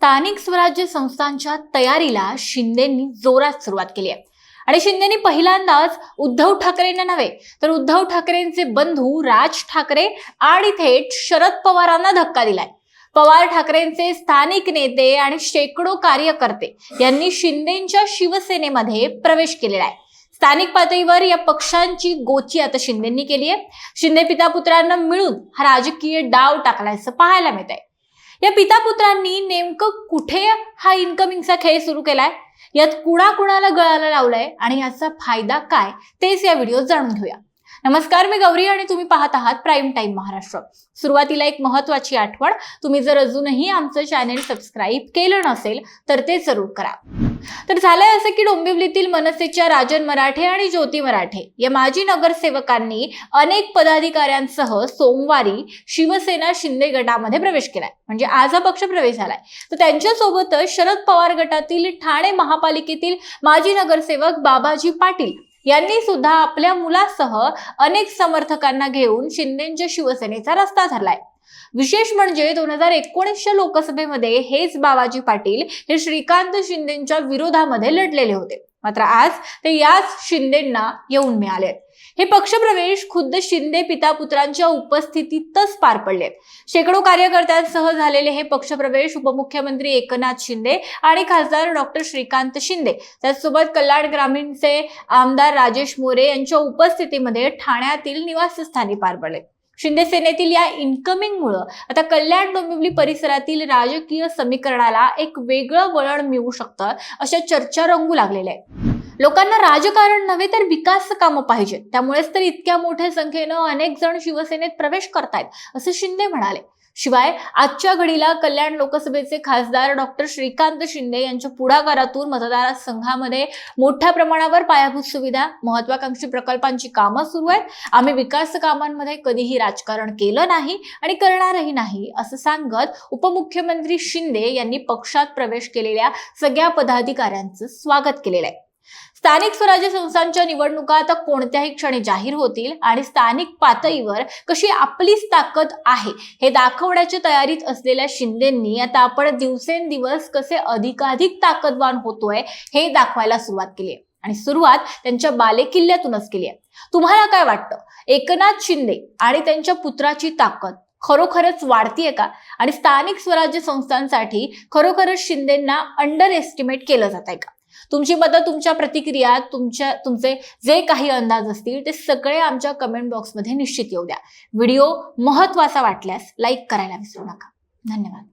स्थानिक स्वराज्य संस्थांच्या तयारीला शिंदेंनी जोरात सुरुवात केली आहे. आणि शिंदेनी पहिल्यांदाच उद्धव ठाकरेंना नव्हे तर उद्धव ठाकरेंचे बंधू राज ठाकरे आणि थेट शरद पवारांना धक्का दिलाय. पवार ठाकरेंचे स्थानिक नेते आणि शेकडो कार्यकर्ते यांनी शिंदेच्या शिवसेनेमध्ये प्रवेश केलेला आहे. स्थानिक पातळीवर या पक्षांची गोची आता शिंदेंनी केली आहे. शिंदे पिता पुत्रांना मिळून हा राजकीय डाव टाकल्याचं पाहायला मिळत आहे या पिता पुत्रांनी नेमकं कुठे हा इन्कमिंगचा खेळ सुरू केलाय? यात कुणाकुणाला गळाला लावलाय? आणि याचा फायदा काय? तेच या व्हिडिओत जाणून घेऊया. नमस्कार मी गौरी आणि तुम्ही पाहत आहात प्राईम टाईम महाराष्ट्र. सुरुवातीला एक महत्वाची आठवण. तुम्ही जर अजूनही आमचं चॅनेल सबस्क्राईब केलं नसेल तर ते जरूर करा. तर झालंय असं की डोंबिवलीतील मनसेच्या राजन मराठे आणि ज्योती मराठे या माजी नगरसेवकांनी अनेक पदाधिकाऱ्यांसह सोमवारी शिवसेना शिंदे गटामध्ये प्रवेश केलाय. म्हणजे आज हा पक्ष प्रवेश झालाय. तर त्यांच्यासोबतच शरद पवार गटातील ठाणे महापालिकेतील माजी नगरसेवक बाबाजी पाटील यांनी सुद्धा आपल्या मुलासह अनेक समर्थकांना घेऊन शिंदेच्या शिवसेनेचा रस्ता धरलाय. विशेष म्हणजे दोन हजार एकोणीसच्या लोकसभेमध्ये हेच बाबाजी पाटील हे श्रीकांत शिंदेच्या विरोधामध्ये लढलेले होते. मात्र आज ते याच शिंदेंना येऊन मिळाले हे पक्षप्रवेश खुद्द शिंदे पिता पुत्रांच्या उपस्थितीतच पार पडले शेकडो कार्यकर्त्यांसह झालेले हे पक्षप्रवेश उपमुख्यमंत्री एकनाथ शिंदे आणि खासदार डॉक्टर श्रीकांत शिंदे त्याचसोबत कल्याण ग्रामीणचे आमदार राजेश मोरे यांच्या उपस्थितीमध्ये ठाण्यातील निवासस्थानी पार पडले शिंदे सेनेतील या इन्कमिंगमुळं आता कल्याण डोंबिवली परिसरातील राजकीय समीकरणाला एक वेगळं वळण मिळू शकतं अशा चर्चा रंगू लागलेल्या आहेत. लोकांना राजकारण नव्हे तर विकास कामं पाहिजेत त्यामुळेच तर इतक्या मोठ्या संख्येनं अनेक जण शिवसेनेत प्रवेश करतायत असं शिंदे म्हणाले. शिवाय आजच्या घडीला कल्याण लोकसभेचे खासदार डॉक्टर श्रीकांत शिंदे यांच्या पुढाकारातून मतदारसंघामध्ये मोठ्या प्रमाणावर पायाभूत सुविधा महत्वाकांक्षी प्रकल्पांची कामं सुरू आहेत. आम्ही विकास कामांमध्ये कधीही राजकारण केलं नाही आणि करणारही नाही असं सांगत उपमुख्यमंत्री शिंदे यांनी पक्षात प्रवेश केलेल्या सगळ्या पदाधिकाऱ्यांचं स्वागत केलेलं आहे. स्थानिक स्वराज्य संस्थांच्या निवडणुका आता कोणत्याही क्षणी जाहीर होतील आणि स्थानिक पातळीवर कशी आपलीच ताकद आहे हे दाखवण्याच्या तयारीत असलेल्या शिंदेंनी आता आपण दिवसेंदिवस कसे अधिकाधिक ताकदवान होतोय हे दाखवायला सुरुवात केली आहे. आणि सुरुवात त्यांच्या बालेकिल्ल्यातूनच केली आहे. तुम्हाला काय वाटतं? एकनाथ शिंदे आणि त्यांच्या पुत्राची ताकद खरोखरच वाढतीये का? आणि स्थानिक स्वराज्य संस्थांसाठी खरोखरच शिंदेंना अंडर एस्टिमेट केलं जात आहे का? तुमची मतं तुमच्या प्रतिक्रिया तुमच्या तुमचे जे काही अंदाज असतील ते सगळे आमच्या कमेंट बॉक्समध्ये निश्चित येऊ द्या. व्हिडिओ महत्त्वाचा वाटल्यास लाईक करायला विसरू नका. धन्यवाद.